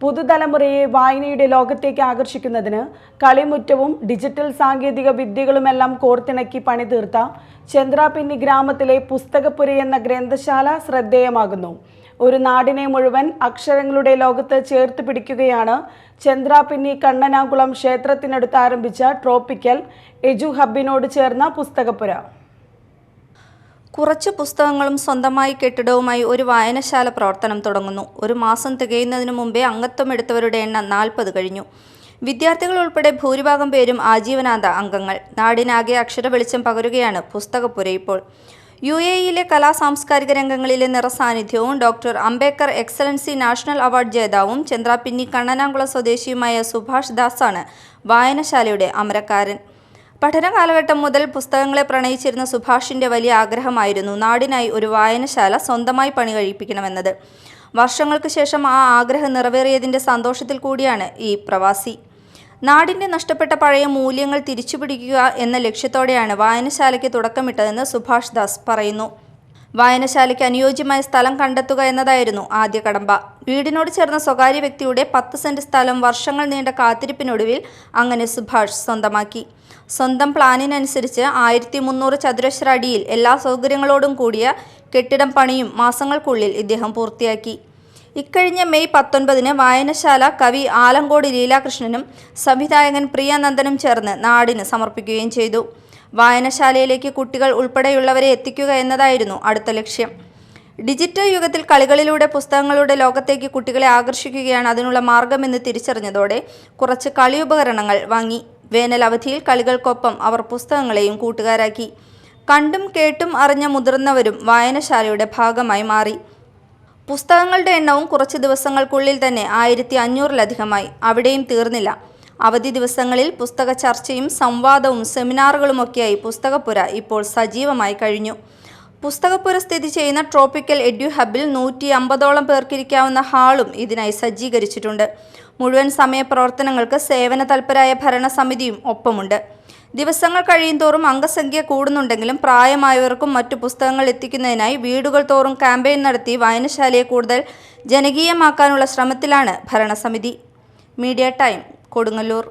പുതുതലമുറയെ വായനയുടെ ലോകത്തേക്ക് ആകർഷിക്കുന്നതിന് കളിമുറ്റവും ഡിജിറ്റൽ സാങ്കേതിക വിദ്യകളുമെല്ലാം കോർത്തിണക്കി പണിതീർത്ത ചന്ദ്രാപിന്നി ഗ്രാമത്തിലെ പുസ്തകപ്പുര എന്ന ഗ്രന്ഥശാല ശ്രദ്ധേയമാകുന്നു. ഒരു നാടിനെ മുഴുവൻ അക്ഷരങ്ങളുടെ ലോകത്ത് ചേർത്ത് പിടിക്കുകയാണ് ചന്ദ്രാപിന്നി കണ്ണനാകുളം ക്ഷേത്രത്തിനടുത്ത് ആരംഭിച്ച ട്രോപ്പിക്കൽ എജു ഹബിനോട് ചേർന്ന പുസ്തകപ്പുര. കുറച്ച് പുസ്തകങ്ങളും സ്വന്തമായി കെട്ടിടവുമായി ഒരു വായനശാല പ്രവർത്തനം തുടങ്ങുന്നു. ഒരു മാസം തികയുന്നതിന് മുമ്പേ അംഗത്വം എടുത്തവരുടെ എണ്ണം നാൽപ്പത് കഴിഞ്ഞു. വിദ്യാർത്ഥികൾ ഉൾപ്പെടെ ഭൂരിഭാഗം പേരും ആജീവനാന്ത അംഗങ്ങൾ. നാടിനാകെ അക്ഷര വെളിച്ചം പകരുകയാണ് പുസ്തകപ്പുര ഇപ്പോൾ. യു എ ഇയിലെ കലാ സാംസ്കാരിക രംഗങ്ങളിലെ നിറസാന്നിധ്യവും doctor Ambedkar excellency national award ജേതാവും Chandrapinni Kannanakulam സ്വദേശിയുമായ സുഭാഷ് ദാസാണ് വായനശാലയുടെ അമരക്കാരൻ. പഠന കാലഘട്ടം മുതൽ പുസ്തകങ്ങളെ പ്രണയിച്ചിരുന്ന സുഭാഷിന്റെ വലിയ ആഗ്രഹമായിരുന്നു നാടിനായി ഒരു വായനശാല സ്വന്തമായി പണി കഴിപ്പിക്കണമെന്നത്. വർഷങ്ങൾക്ക് ശേഷം ആ ആഗ്രഹം നിറവേറിയതിന്റെ സന്തോഷത്തിൽ കൂടിയാണ് ഈ പ്രവാസി. നാടിന്റെ നഷ്ടപ്പെട്ട പഴയ മൂല്യങ്ങൾ തിരിച്ചുപിടിക്കുക എന്ന ലക്ഷ്യത്തോടെയാണ് വായനശാലയ്ക്ക് തുടക്കമിട്ടതെന്ന് സുഭാഷ് ദാസ് പറയുന്നു. വായനശാലയ്ക്ക് അനുയോജ്യമായ സ്ഥലം കണ്ടെത്തുക എന്നതായിരുന്നു ആദ്യ കടമ്പ. വീടിനോട് ചേർന്ന സ്വകാര്യ വ്യക്തിയുടെ പത്ത് സെന്റ് സ്ഥലം വർഷങ്ങൾ നീണ്ട കാത്തിരിപ്പിനൊടുവിൽ അങ്ങനെ സുഭാഷ് സ്വന്തമാക്കി. സ്വന്തം പ്ലാനിനനുസരിച്ച് ആയിരത്തി മുന്നൂറ് ചതുരശ്ര അടിയിൽ എല്ലാ സൗകര്യങ്ങളോടും കൂടിയ കെട്ടിടം പണിയും മാസങ്ങൾക്കുള്ളിൽ ഇദ്ദേഹം പൂർത്തിയാക്കി. ഇക്കഴിഞ്ഞ മെയ് പത്തൊൻപതിന് വായനശാല കവി ആലങ്കോട് ലീലാകൃഷ്ണനും സംവിധായകൻ പ്രിയാനന്ദനും ചേർന്ന് നാടിന് സമർപ്പിക്കുകയും ചെയ്തു. വായനശാലയിലേക്ക് കുട്ടികൾ ഉൾപ്പെടെയുള്ളവരെ എത്തിക്കുക എന്നതായിരുന്നു അടുത്ത ലക്ഷ്യം. ഡിജിറ്റൽ യുഗത്തിൽ കളികളിലൂടെ പുസ്തകങ്ങളുടെ ലോകത്തേക്ക് കുട്ടികളെ ആകർഷിക്കുകയാണ് അതിനുള്ള മാർഗമെന്ന് തിരിച്ചറിഞ്ഞതോടെ കുറച്ച് കളി ഉപകരണങ്ങൾ വാങ്ങി. വേനൽ അവധിയിൽ കളികൾക്കൊപ്പം അവർ പുസ്തകങ്ങളെയും കൂട്ടുകാരാക്കി. കണ്ടും കേട്ടും അറിഞ്ഞ മുതിർന്നവരും വായനശാലയുടെ ഭാഗമായി മാറി. പുസ്തകങ്ങളുടെ എണ്ണവും കുറച്ച് ദിവസങ്ങൾക്കുള്ളിൽ തന്നെ ആയിരത്തി അഞ്ഞൂറിലധികമായി. അവിടെയും തീർന്നില്ല. അവധി ദിവസങ്ങളിൽ പുസ്തക ചർച്ചയും സംവാദവും സെമിനാറുകളുമൊക്കെയായി പുസ്തകപ്പുര ഇപ്പോൾ സജീവമായി കഴിഞ്ഞു. പുസ്തകപ്പുര സ്ഥിതി ചെയ്യുന്ന ട്രോപ്പിക്കൽ എഡ്യു ഹബിൽ നൂറ്റി അമ്പതോളം പേർക്കിരിക്കാവുന്ന ഹാളും ഇതിനായി സജ്ജീകരിച്ചിട്ടുണ്ട്. മുഴുവൻ സമയ പ്രവർത്തനങ്ങൾക്ക് സേവന തൽപരായ ഭരണസമിതിയും ഒപ്പമുണ്ട്. ദിവസങ്ങൾ കഴിയുന്തോറും അംഗസംഖ്യ കൂടുന്നുണ്ടെങ്കിലും പ്രായമായവർക്കും മറ്റു പുസ്തകങ്ങൾ എത്തിക്കുന്നതിനായി വീടുകൾ തോറും ക്യാമ്പയിൻ നടത്തി വായനശാലയെ കൂടുതൽ ജനകീയമാക്കാനുള്ള ശ്രമത്തിലാണ് ഭരണസമിതി. Media time. കൊടുങ്ങല്ലൂർ